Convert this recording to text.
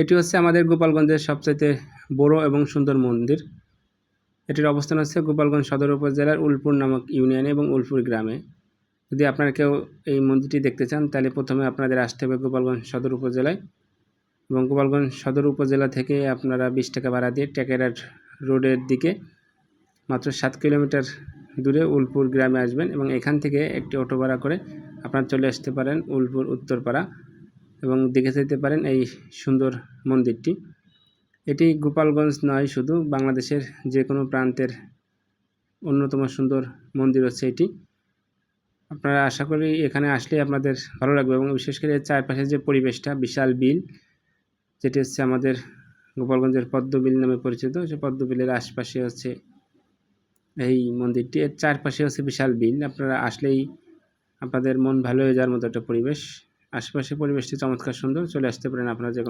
এটি হচ্ছে আমাদের গোপালগঞ্জের সবচাইতে বড় এবং সুন্দর মন্দির। এটির অবস্থান হচ্ছে গোপালগঞ্জ সদর উপজেলার উলপুর নামক ইউনিয়নে এবং উলপুর গ্রামে। যদি আপনারা কেউ এই মন্দিরটি দেখতে চান, তাহলে প্রথমে আপনাদের আসতে হবে গোপালগঞ্জ সদর উপজেলায় এবং গোপালগঞ্জ সদর উপজেলা থেকে আপনারা বিশ টাকা ভাড়া দিয়ে টেকেরাট রোডের দিকে মাত্র সাত কিলোমিটার দূরে উলপুর গ্রামে আসবেন এবং এখান থেকে একটি অটো ভাড়া করে আপনারা চলে আসতে পারেন উলপুর উত্তরপাড়া। এবং দেখে যেতে পারেন এই সুন্দর মন্দিরটি। এটি গোপালগঞ্জ নয়, শুধু বাংলাদেশের যে কোনো প্রান্তের অন্যতম সুন্দর মন্দির হচ্ছে এটি। আপনারা আশা করি এখানে আসলে আপনাদের ভালো লাগবে এবং বিশেষ করে এর চারপাশে যে পরিবেশটা, বিশাল বিল, যেটি হচ্ছে আমাদের গোপালগঞ্জের পদ্মবিল নামে পরিচিত, সে পদ্মবিলের আশপাশে হচ্ছে এই মন্দিরটি। এর চারপাশে হচ্ছে বিশাল বিল। আপনারা আসলেই আপনাদের মন ভালো হয়ে যাওয়ার মতো একটা পরিবেশ। আশেপাশে পরিবেশটি চমৎকার সুন্দর চলে আসতে পারেন আপনারা যে কোনো